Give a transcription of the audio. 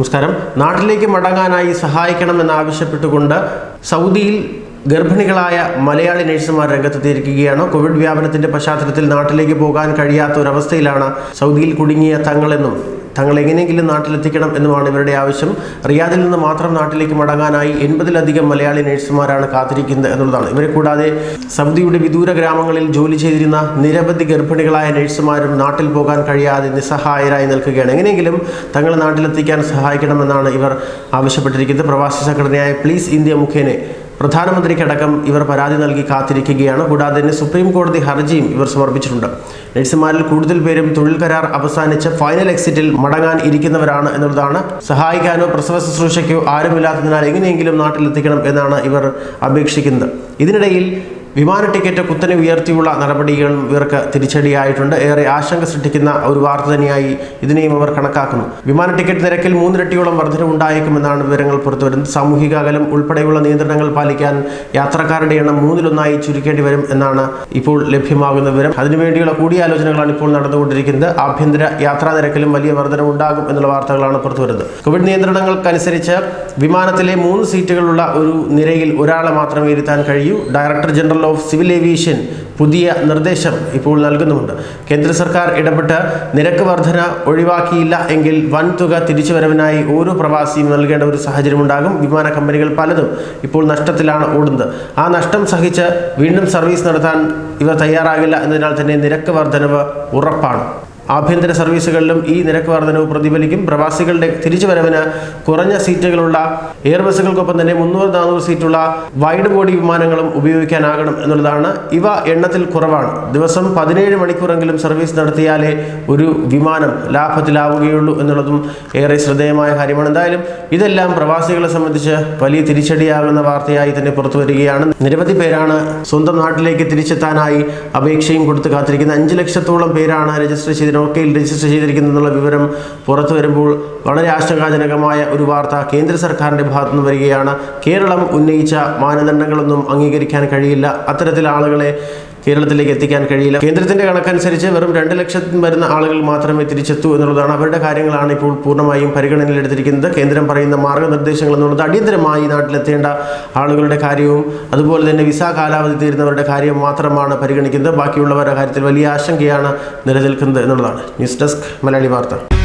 നമസ്കാരം. നാട്ടിലേക്ക് മടങ്ങാനായി സഹായിക്കണമെന്നാവശ്യപ്പെട്ടുകൊണ്ട് സൗദിയിൽ ഗർഭിണികളായ മലയാളി നഴ്സുമാർ രംഗത്തെത്തിയിരിക്കുകയാണ്. കോവിഡ് വ്യാപനത്തിന്റെ പശ്ചാത്തലത്തിൽ നാട്ടിലേക്ക് പോകാൻ കഴിയാത്ത ഒരവസ്ഥയിലാണ് സൗദിയിൽ കുടുങ്ങിയ തങ്ങളെന്നും തങ്ങൾ എങ്ങനെയെങ്കിലും നാട്ടിലെത്തിക്കണം എന്നുമാണ് ഇവരുടെ ആവശ്യം. റിയാദിൽ നിന്ന് മാത്രം നാട്ടിലേക്ക് മടങ്ങാനായി എൺപതിലധികം മലയാളി നഴ്സുമാരാണ് കാത്തിരിക്കുന്നത് എന്നുള്ളതാണ്. ഇവരെ കൂടാതെ സൗദിയുടെ വിദൂര ഗ്രാമങ്ങളിൽ ജോലി ചെയ്തിരുന്ന നിരവധി ഗർഭിണികളായ നഴ്സുമാരും നാട്ടിൽ പോകാൻ കഴിയാതെ നിസ്സഹായരായി നിൽക്കുകയാണ്. എങ്ങനെയെങ്കിലും തങ്ങളെ നാട്ടിലെത്തിക്കാൻ സഹായിക്കണമെന്നാണ് ഇവർ ആവശ്യപ്പെട്ടിരിക്കുന്നത്. പ്രവാസി സംഘടനയായ പ്ലീസ് ഇന്ത്യ മുഖേന പ്രധാനമന്ത്രിക്കടക്കം ഇവർ പരാതി നൽകി കാത്തിരിക്കുകയാണ്. കൂടാതെ തന്നെ സുപ്രീം കോടതി ഹർജിയും ഇവർ സമർപ്പിച്ചിട്ടുണ്ട്. നഴ്സുമാരിൽ കൂടുതൽ പേരും തൊഴിൽ കരാർ അവസാനിച്ച് ഫൈനൽ എക്സിറ്റിൽ മടങ്ങാൻ ഇരിക്കുന്നവരാണ് എന്നുള്ളതാണ് സഹായിക്കാനോ പ്രസവ ശുശ്രൂഷയ്ക്കോ ആരുമില്ലാത്തതിനാൽ എങ്ങനെയെങ്കിലും നാട്ടിലെത്തിക്കണം എന്നാണ് ഇവർ അപേക്ഷിക്കുന്നത്. ഇതിനിടയിൽ വിമാന ടിക്കറ്റ് കുത്തനെ ഉയർത്തിയുള്ള നടപടികളും ഇവർക്ക് തിരിച്ചടിയായിട്ടുണ്ട്. ഏറെ ആശങ്ക സൃഷ്ടിക്കുന്ന ഒരു വാർത്ത തന്നെയായി ഇതിനെയും അവർ കണക്കാക്കുന്നു. വിമാന ടിക്കറ്റ് നിരക്കിൽ മൂന്നിരട്ടിയോളം വർധനവുണ്ടായേക്കുമെന്നാണ് വിവരങ്ങൾ പുറത്തുവരുന്നത്. സാമൂഹിക അകലം ഉൾപ്പെടെയുള്ള നിയന്ത്രണങ്ങൾ പാലിക്കാൻ യാത്രക്കാരുടെ എണ്ണം മൂന്നിലൊന്നായി ചുരുക്കേണ്ടി വരും എന്നാണ് ഇപ്പോൾ ലഭ്യമാകുന്ന വിവരം. അതിനുവേണ്ടിയുള്ള കൂടിയാലോചനകളാണ് ഇപ്പോൾ നടന്നുകൊണ്ടിരിക്കുന്നത്. ആഭ്യന്തര യാത്രാ നിരക്കിലും വലിയ വർധന ഉണ്ടാകും എന്നുള്ള വാർത്തകളാണ് പുറത്തുവരുന്നത്. കോവിഡ് നിയന്ത്രണങ്ങൾക്കനുസരിച്ച് വിമാനത്തിലെ മൂന്ന് സീറ്റുകളുള്ള ഒരു നിരയിൽ ഒരാളെ മാത്രമേ ഇരുത്താൻ കഴിയൂ. Director general of civil aviation പുതിയ നിർദ്ദേശം ഇപ്പോൾ നൽകുന്നുമുണ്ട്. കേന്ദ്ര സർക്കാർ ഇടപെട്ട് നിരക്ക് വർധന ഒഴിവാക്കിയില്ല എങ്കിൽ വൻ തുക തിരിച്ചുവരവിനായി ഓരോ പ്രവാസിയും നൽകേണ്ട ഒരു സാഹചര്യം ഉണ്ടാകും വിമാന കമ്പനികൾ പലതും ഇപ്പോൾ നഷ്ടത്തിലാണ് ഓടുന്നത്. ആ നഷ്ടം സഹിച്ച് വീണ്ടും സർവീസ് നടത്താൻ ഇവർ തയ്യാറാകില്ല എന്നതിനാൽ തന്നെ നിരക്ക് വർധനവ് ഉറപ്പാണ്. ആഭ്യന്തര സർവീസുകളിലും ഈ നിരക്ക് വർധനവ് പ്രതിഫലിക്കും. പ്രവാസികളുടെ തിരിച്ചുവരവിന് കുറഞ്ഞ സീറ്റുകളുള്ള എയർ ബസ്സുകൾക്കൊപ്പം തന്നെ മുന്നൂറ് നാനൂറ് സീറ്റുള്ള വൈഡ് ബോഡി വിമാനങ്ങളും ഉപയോഗിക്കാനാകണം എന്നുള്ളതാണ്. ഇവ എണ്ണത്തിൽ കുറവാണ്. ദിവസം പതിനേഴ് മണിക്കൂറെങ്കിലും സർവീസ് നടത്തിയാലേ ഒരു വിമാനം ലാഭത്തിലാവുകയുള്ളൂ എന്നുള്ളതും ഏറെ ശ്രദ്ധേയമായ കാര്യമാണ്. എന്തായാലും ഇതെല്ലാം പ്രവാസികളെ സംബന്ധിച്ച് വലിയ തിരിച്ചടിയാകുന്ന വാർത്തയായി തന്നെ പുറത്തു വരികയാണ്. നിരവധി പേരാണ് സ്വന്തം നാട്ടിലേക്ക് തിരിച്ചെത്താനായി അപേക്ഷയും കൊടുത്ത് കാത്തിരിക്കുന്നത്. അഞ്ച് ലക്ഷത്തോളം പേരാണ് രജിസ്റ്റർ ചെയ്ത് നോക്കയിൽ രജിസ്റ്റർ ചെയ്തിരിക്കുന്നതെന്നുള്ള വിവരം പുറത്തു വരുമ്പോൾ വളരെ ആശങ്കാജനകമായ ഒരു വാർത്ത കേന്ദ്ര സർക്കാരിന്റെ ഭാഗത്തുനിന്ന് വരികയാണ്. കേരളം ഉന്നയിച്ച മാനദണ്ഡങ്ങളൊന്നും അംഗീകരിക്കാൻ കഴിയില്ല. അത്തരത്തിൽ ആളുകളെ കേരളത്തിലേക്ക് എത്തിക്കാൻ കഴിയില്ല. കേന്ദ്രത്തിന്റെ കണക്കനുസരിച്ച് വെറും രണ്ട് ലക്ഷത്തിൽ വരുന്ന ആളുകൾ മാത്രമേ തിരിച്ചെത്തൂ എന്നുള്ളതാണ്. അവരുടെ കാര്യങ്ങളാണ് ഇപ്പോൾ പൂർണമായും പരിഗണനയിലെടുത്തിരിക്കുന്നത്. കേന്ദ്രം പറയുന്ന മാർഗനിർദ്ദേശങ്ങൾ എന്നുള്ളത് അടിയന്തരമായി നാട്ടിലെത്തേണ്ട ആളുകളുടെ കാര്യവും അതുപോലെ തന്നെ വിസ കാലാവധി തീരുന്നവരുടെ കാര്യം മാത്രമാണ് പരിഗണിക്കുന്നത്. ബാക്കിയുള്ളവരുടെ കാര്യത്തിൽ വലിയ ആശങ്കയാണ് നിലനിൽക്കുന്നത് എന്നുള്ളതാണ്. ന്യൂസ് ഡെസ്ക് മലയാളി വാർത്ത.